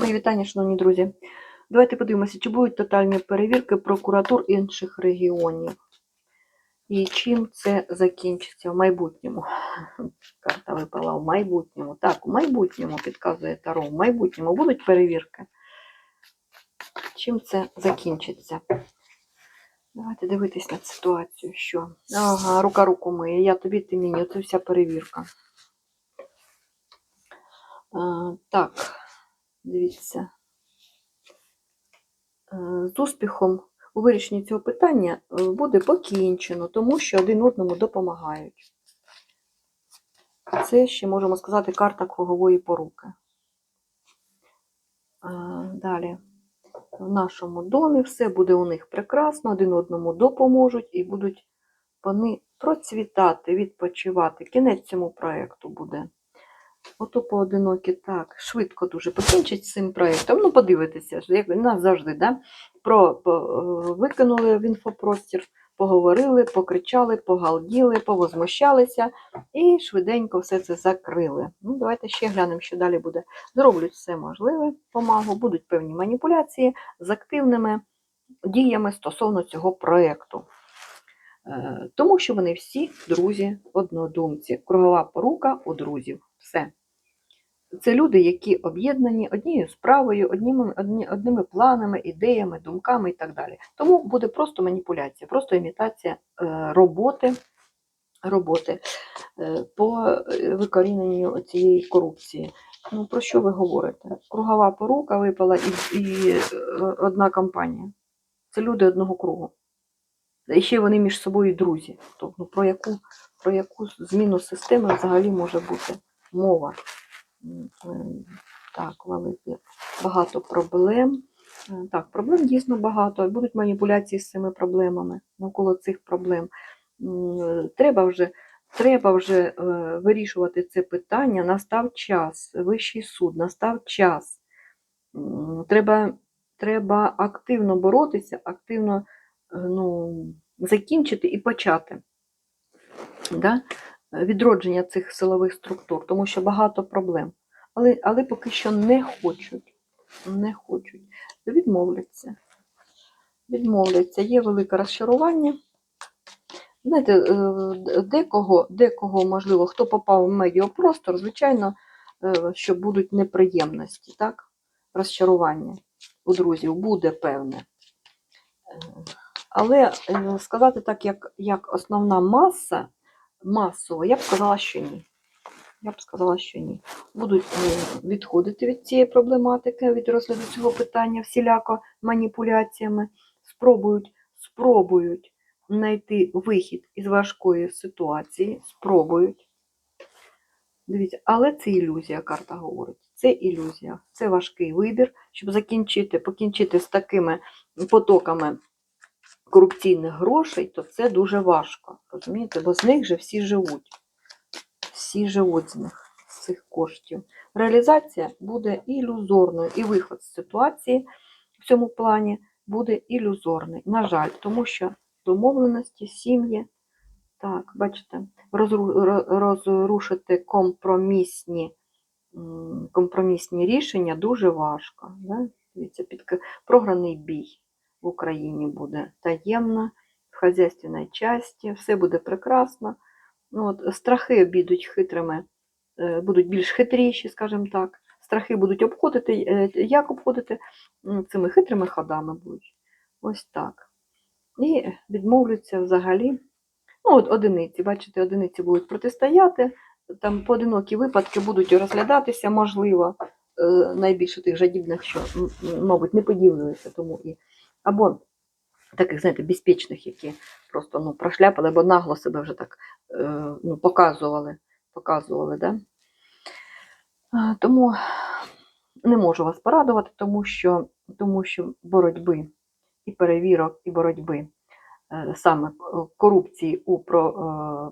Мої вітання, шановні друзі. Давайте подивимося, чи будуть тотальні перевірки прокуратур інших регіонів. І чим це закінчиться в майбутньому. Карта випала в майбутньому. Так, у майбутньому підказує Таро. В майбутньому будуть перевірки. Чим це закінчиться? Давайте дивитись на ситуацію, що. Ага, рука руку миє, я тобі, ти мені. Оце вся перевірка. А, так, дивіться. Е, З успіхом у вирішенні цього питання е, буде покінчено, тому що один одному допомагають. Це ще можемо сказати карта кругової поруки. Далі. В нашому домі все буде у них прекрасно, один одному допоможуть і будуть вони процвітати, відпочивати. Кінець цьому проєкту буде. Ото поодинокі так, швидко дуже покінчить з цим проєктом. Ну, подивитися, як нас завжди, да? Про, по, е, викинули в інфопростір, поговорили, покричали, погалділи, повозмущалися і швиденько все це закрили. Ну, давайте ще глянемо, що далі буде. Зроблять все можливе, помагу, будуть певні маніпуляції з активними діями стосовно цього проєкту. Е, Тому що вони всі друзі однодумці. Кругова порука у друзів. Все. Це люди, які об'єднані однією справою, одніми, одні, одними планами, ідеями, думками і так далі. Тому буде просто маніпуляція, просто імітація е, роботи, роботи е, по викоріненню цієї корупції. Ну, про що ви говорите? Кругова порука випала і, і одна компанія. Це люди одного кругу. І ще вони між собою друзі. Тобто, про яку, про яку зміну системи взагалі може бути мова? Так, великі багато проблем. Е, Так, проблем дійсно багато. Будуть маніпуляції з цими проблемами навколо цих проблем. Треба вже, треба вже е, вирішувати це питання. Настав час. Вищий суд, настав час. Треба, треба активно боротися, активно ну, закінчити і почати. Да? Відродження цих силових структур, тому що багато проблем. Але, але поки що не хочуть. Не хочуть. Відмовляться. Відмовляться. Є велике розчарування. Знаєте, е, декого, декого, можливо, хто попав в медіапростор, звичайно, е, що будуть неприємності, так? Розчарування у друзів буде певне. Але е, сказати так, як, як основна маса, масово, я б сказала, що ні. Я б сказала, що ні. Будуть е, відходити від цієї проблематики, від розгляду цього питання всіляко маніпуляціями, спробують, спробують знайти вихід із важкої ситуації, спробують. Дивіться, але це ілюзія, карта говорить. Це ілюзія, це важкий вибір, щоб закінчити, покінчити з такими потоками корупційних грошей, то це дуже важко. Розумієте? Бо з них же всі живуть. Всі живуть з них, з цих коштів. Реалізація буде ілюзорною, і виход з ситуації в цьому плані буде ілюзорний. На жаль, тому що домовленості, сім'ї, так, бачите, розру- розрушити компромісні, компромісні рішення дуже важко. Да? Дивіться, під програний бій в Україні буде таємно, в хазяйственній часті, все буде прекрасно. Ну, от, страхи обійдуть хитрими, е, будуть більш хитріші, скажімо так. Страхи будуть обходити. е, Як обходити? Цими хитрими ходами будуть. Ось так. І відмовляться взагалі. Ну, от одиниці, бачите, одиниці будуть протистояти, там поодинокі випадки будуть розглядатися, можливо, е, найбільше тих жадібних, що, мабуть, не поділилися, тому і. Або таких, знаєте, безпечних, які просто ну, прошляпали, або нагло себе вже так е, ну, показували. показували да? Тому не можу вас порадувати, тому що, тому що боротьби і перевірок, і боротьби е, саме корупції у е,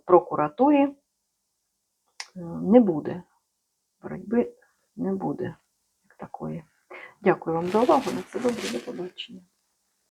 прокуратурі не буде. Боротьби не буде як такої. Дякую вам за увагу. На все добре, до побачення.